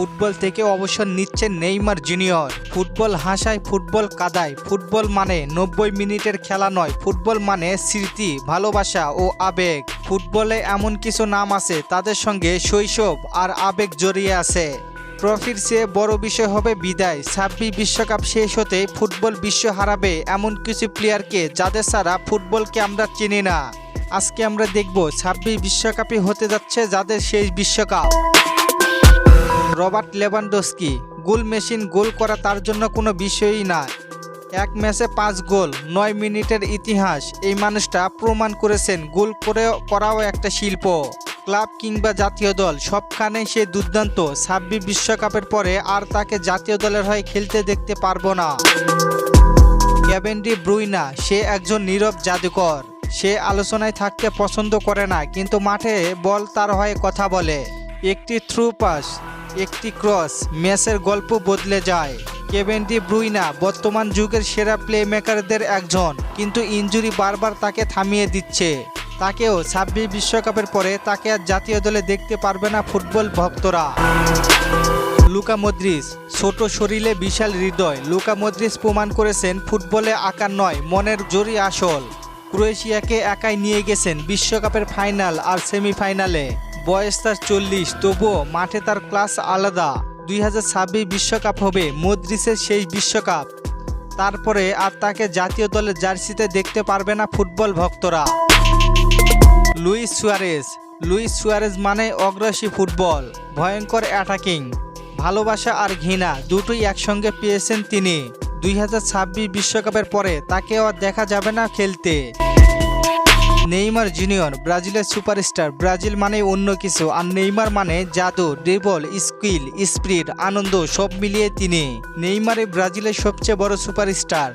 Football থেকে অবসর নিচ্ছেন নেইমার জুনিয়র। ফুটবল হাসায়, ফুটবল কাদায়। ফুটবল মানে নব্বই মিনিটের খেলা নয়, ফুটবল মানে স্মৃতি, ভালোবাসা ও আবেগ। ফুটবলে এমন কিছু নাম আছে, তাদের সঙ্গে শৈশব আর আবেগ জড়িয়ে আছে। ট্রফির চেয়ে বড় বিষয় হবে বিদায়। ছাব্বিশ বিশ্বকাপ শেষ হতে ফুটবল বিশ্ব হারাবে এমন কিছু প্লেয়ারকে যাদের ছাড়া ফুটবলকে আমরা চিনি না। আজকে আমরা দেখব ছাব্বিশ বিশ্বকাপই হতে যাচ্ছে যাদের শেষ বিশ্বকাপ। Robert Lewandowski, goal machine goal করা তার জন্য কোনো বিষয়ই না। এক ম্যাচে পাঁচ গোল, নয় মিনিটের ইতিহাস, এই মানুষটা প্রমাণ করেছেন গোল করে করাও একটা শিল্প। ক্লাব কিংবা জাতীয় দল, সবখানেই সে দুর্দান্ত। ছাব্বিশ বিশ্বকাপের পরে আর তাকে জাতীয় দলের হয়ে খেলতে দেখতে পারব না। ক্যাভেন্ডি ব্রুইনা, সে একজন নীরব জাদুকর। সে আলোচনায় থাকতে পছন্দ করে না, কিন্তু মাঠে বল তার হয়ে কথা বলে। একটি থ্রু পাস একটি ক্রস ম্যাচের গল্প বদলে যায়। কেভেন্ডি ব্রুইনা বর্তমান যুগের সেরা প্লে মেকারদের একজন, কিন্তু ইনজুরি বারবার তাকে থামিয়ে দিচ্ছে। তাকেও ছাব্বিশ বিশ্বকাপের পরে তাকে আর জাতীয় দলে দেখতে পারবে না ফুটবল ভক্তরা। লুকা মদ্রিস ছোট শরীরে বিশাল হৃদয়। লুকা মদ্রিস প্রমাণ করেছেন, ফুটবলে আকার নয়, মনের জোরই আসল। ক্রোয়েশিয়াকে একাই নিয়ে গেছেন বিশ্বকাপের ফাইনাল আর সেমিফাইনালে। বয়স তার চল্লিশ, তবুও মাঠে তার ক্লাস আলাদা। দুই হাজার বিশ্বকাপ হবে মদ্রিসের শেষ বিশ্বকাপ। তারপরে আর তাকে জাতীয় দলের জার্সিতে দেখতে পারবে না ফুটবল ভক্তরা। লুইস সুয়ারেজ লুইস সুয়ারেজ মানে অগ্রাসী ফুটবল, ভয়ঙ্কর অ্যাটাকিং ভালোবাসা আর ঘৃণা, দুটোই একসঙ্গে পেয়েছেন তিনি। দুই হাজার বিশ্বকাপের পরে তাকে আর দেখা যাবে না খেলতে। নেইমার জুনিয়র, ব্রাজিলের সুপারস্টার। ব্রাজিল মানে অন্য কিছু, আর নেইমার মানে জাদু, ড্রিবল, স্কিল, স্পিড, আনন্দ, সব মিলিয়ে তিনি। নেইমারে ব্রাজিলের সবচেয়ে বড় সুপারস্টার।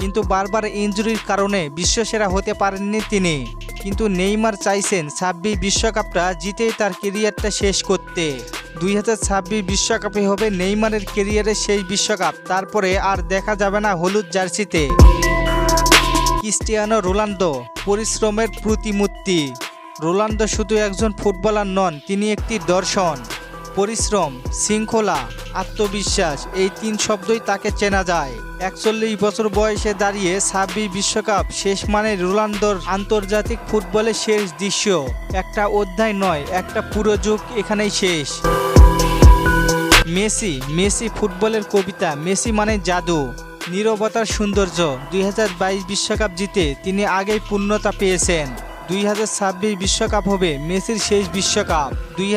কিন্তু বারবার ইনজুরির কারণে বিশ্বসেরা হতে পারেননি তিনি। কিন্তু নেইমার চাইছেন ছাব্বিশ বিশ্বকাপটা জিতেই তার কেরিয়ারটা শেষ করতে। দুই হাজার বিশ্বকাপে হবে নেইমারের কেরিয়ারের শেষ বিশ্বকাপ, তারপরে আর দেখা যাবে না হলুদ জার্সিতে। ক্রিস্টিয়ানো রোনালদো পরিশ্রমের প্রতিমূর্তি। রোনালদো শুধু একজন ফুটবলার নন, তিনি একটি দর্শন, পরিশ্রম, শৃঙ্খলা, আত্মবিশ্বাস, এই তিন শব্দই তাকে চেনা যায়। একচল্লিশ বছর বয়সে দাঁড়িয়ে ছাব্বিশ বিশ্বকাপ শেষ মানে রোনালদোর আন্তর্জাতিক ফুটবলের শেষ দৃশ্য। একটা অধ্যায় নয়, একটা পুরো যুগ এখানেই শেষ। মেসি মেসি ফুটবলের কবিতা, মেসি মানে জাদু। নীরবতার সৌন্দর্য। দুই বিশ্বকাপ জিতে তিনি আগেই পূর্ণতা পেয়েছেন। দুই বিশ্বকাপ হবে মেসির শেষ বিশ্বকাপ। দুই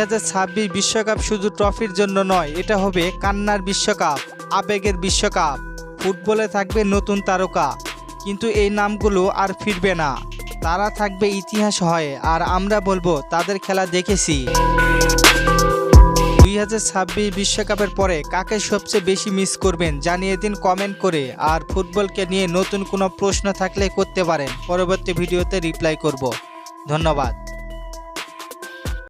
বিশ্বকাপ শুধু ট্রফির জন্য নয়, এটা হবে কান্নার বিশ্বকাপ, আবেগের বিশ্বকাপ। ফুটবলে থাকবে নতুন তারকা, কিন্তু এই নামগুলো আর ফিরবে না। তারা থাকবে ইতিহাস হয়, আর আমরা বলব তাদের খেলা দেখেছি। দুই বিশ্বকাপের পরে কাকে সবচেয়ে বেশি মিস করবেন জানিয়ে দিন কমেন্ট করে। আর ফুটবলকে নিয়ে নতুন কোনো প্রশ্ন থাকলে করতে পারেন। পরবর্তী ভিডিওতে রিপ্লাই করব। ধন্যবাদ।